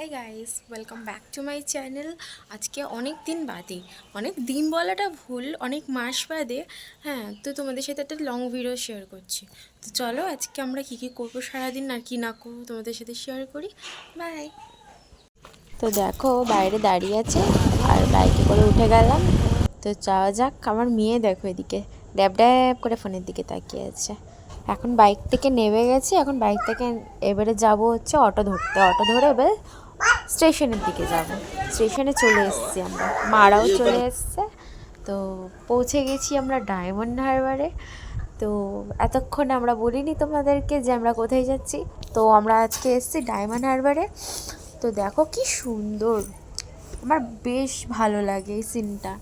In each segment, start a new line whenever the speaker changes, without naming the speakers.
Hi guys welcome back to my channel আজকে অনেক দিন বাদে, অনেক দিন বলাটা ভুল, অনেক মাস বাদে। হ্যাঁ তো তোমাদের সাথে একটা লং ভিডিও শেয়ার করছি। তো চলো আজকে আমরা কী কী করব সারাদিন আর কি না করব তোমাদের সাথে শেয়ার করি। বাই তো দেখো, বাইরে দাঁড়িয়ে আছে আর বাইকে করে উঠে গেলাম। তো যাওয়া যাক, আমার মেয়ে দেখো এদিকে, ড্যাব ড্যাব করে ফোনের দিকে তাকিয়ে আছে। এখন বাইক থেকে নেমে গেছি, এখন বাইক থেকে এবারে যাব হচ্ছে অটো ধরতে। অটো ধরে এবার স্টেশনের দিকে যাব। স্টেশনে চলে এসেছি আমরা। মারাও চলে এসছে। তো পৌঁছে গেছি আমরা ডায়মন্ড হারবারে। তো এতক্ষণ আমরা বলিনি তোমাদেরকে যে আমরা কোথায় যাচ্ছি। তো আমরা আজকে এসেছি ডায়মন্ড হারবারে। তো দেখো কি সুন্দর। আমার বেশ ভালো লাগে এই সিনটা।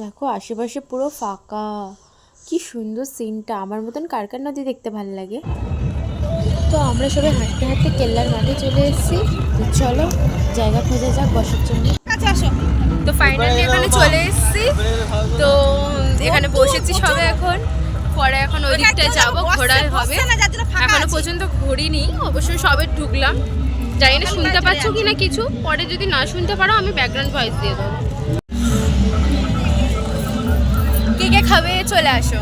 দেখো আশেপাশে পুরো ফাঁকা। কি সুন্দর সিনটা। আমার মতন কার কার নদী দেখতে ভালো লাগে। তো আমরা সবাই হাঁটতে হাঁটতে কেল্লার মাঠে চলে এসেছি। তো চলো জায়গা খোঁজা যাক বসার জন্য। তো ফাইনালি এখানে চলে এসেছি। তো এখানে বসেছি সবাই এখন। পরে এখন ওই দিকটায় যাব ঘোরায় হবে। এখনও পর্যন্ত ঘুরিনি অবশ্যই সবে ঢুকলাম। জানি না শুনতে পাচ্ছ কি না কিছু। পরে যদি না শুনতে পারো আমি ব্যাকগ্রাউন্ড ভয়েস দিয়ে দেবো। কে কে খাবে চলে আসো।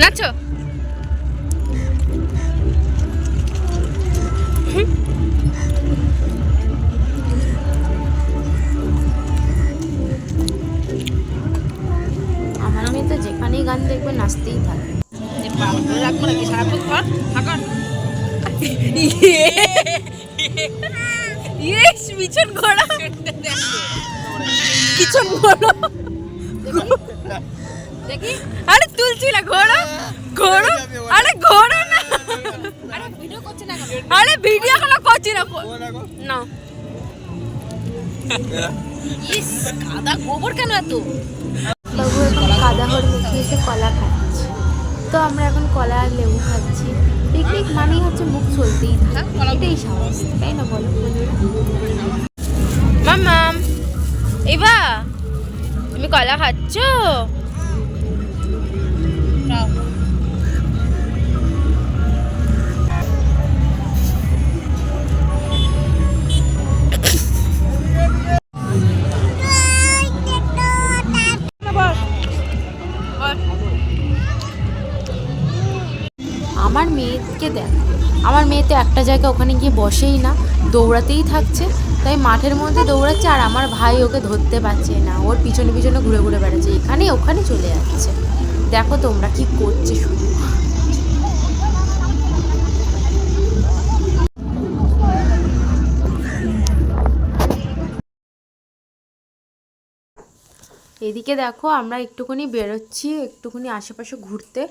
নাচো আমার মেয়ে তো যেখানেই গান দেখবে নাচতেই থাকে ইয়েস পিছন ঘোড়া পিছন ঘোড়া দেখি? আরে তুলছি না ঘোড়া। ঘোড়া? আরে ঘোড়া না। আরে ভিডিও করছি না আরে ভিডিও এখনও করছি না? না ইস কাদা গোবর কেন এত? বাবু এখন কাদা হর মুখে এসে কলা খাচ্ছে। তো আমরা এখন কলা আর লেবু খাচ্ছি। পিকনিক মানেই হচ্ছে মুখ চলতেই থাকে। এটাই সাহস তাই না বলো? মাম্মাম এবা তুমি কলা খাচ্ছ? আমার মেয়েকে দেখ। আমার মেয়ে তো একটা জায়গায় ওখানে গিয়ে বসেই না, দৌড়াতেই থাকছে। তাই মাঠের মধ্যে দৌড়াচ্ছে আর আমার ভাই ওকে ধরতে পারছে না। ওর পিছনে পিছনে ঘুরে ঘুরে বেড়াচ্ছে। এখানে ওখানে চলে যাচ্ছে। দেখো তোমরা কি করছে শুধু। এদিকে দেখো আমরা একটুখানি বেরোচ্ছি, একটুখানি আশেপাশে ঘুরতে।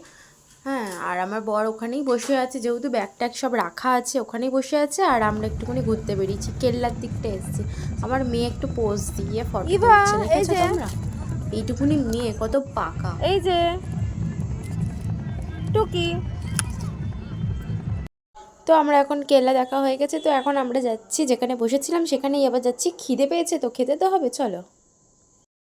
হ্যাঁ আর আমার বর ওখানেই বসে আছে যেহেতু ব্যাগ ট্যাগ সব রাখা আছে ওখানেই বসে আছে আর আমরা একটুখানি ঘুরতে বেরিয়েছি কেল্লার দিকটা এসেছি। আমার মেয়ে একটু পোজ দিয়ে ফটো তুলছে দেখেছ তোমরা? এইটুকুনি মেয়ে কত পাকা।
এই যে। টুকি।
তো আমরা এখন কেল্লা দেখা হয়ে গেছে তো এখন আমরা যাচ্ছি যেখানে বসেছিলাম সেখানেই আবার যাচ্ছি খিদে পেয়েছে তো খেতে তো হবে চলো।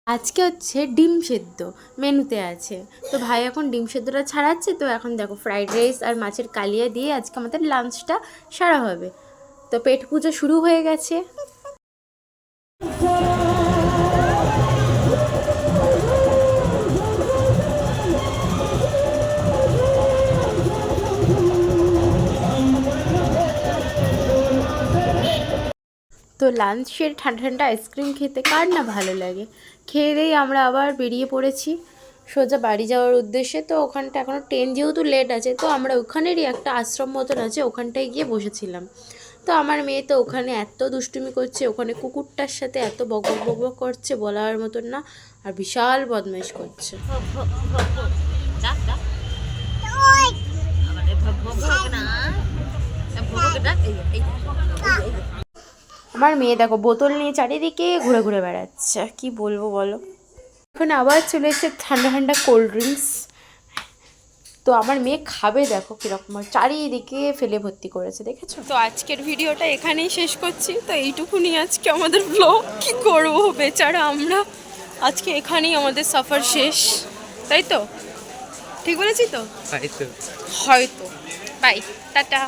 আজকে হচ্ছে ডিম সেদ্ধ মেনুতে আছে। তো ভাই এখন ডিম সেদ্ধটা ছাড়াচ্ছে, তো এখন দেখো ফ্রাইড রাইস আর মাছের কালিয়া দিয়ে আজকে আমাদের লাঞ্চটা সারা হবে। তো পেট পুজো শুরু হয়ে গেছে। তো লাঞ্চের ঠান্ডা ঠান্ডা আইসক্রিম খেতে কার না ভালো লাগে খেয়ে দিয়েই আমরা আবার বেরিয়ে পড়েছি সোজা বাড়ি যাওয়ার উদ্দেশ্যে তো ওখানটা এখনও ট্রেন যেহেতু লেট আছে তো আমরা ওখানেরই একটা আশ্রম মতন আছে ওখানটায় গিয়ে বসেছিলাম তো আমার মেয়ে তো ওখানে এত দুষ্টুমি করছে ওখানে কুকুরটার সাথে এত বকবক বকবক করছে বলার মতন না আর বিশাল বদমাইশ করছে আমার মেয়ে দেখো বোতল নিয়ে চারিদিকে ঘুরে ঘুরে বেড়াচ্ছে। কি বলব বলো? এখন আবার চলে এসেছে ঠান্ডা ঠান্ডা কোল্ড ড্রিঙ্কস তো আমার মেয়ে খাবে দেখো কীরকম আর চারিদিকে ফেলে ভর্তি করেছে দেখেছ? তো আজকের ভিডিওটা এখানেই শেষ করছি। তো এইটুকুনি আজকে আমাদের ব্লগ কি করব বেচারা আমরা?
আজকে এখানেই আমাদের সফর শেষ। তাই তো? ঠিক বলেছি তো?
তাই তো।
হয়তো। Bye tata.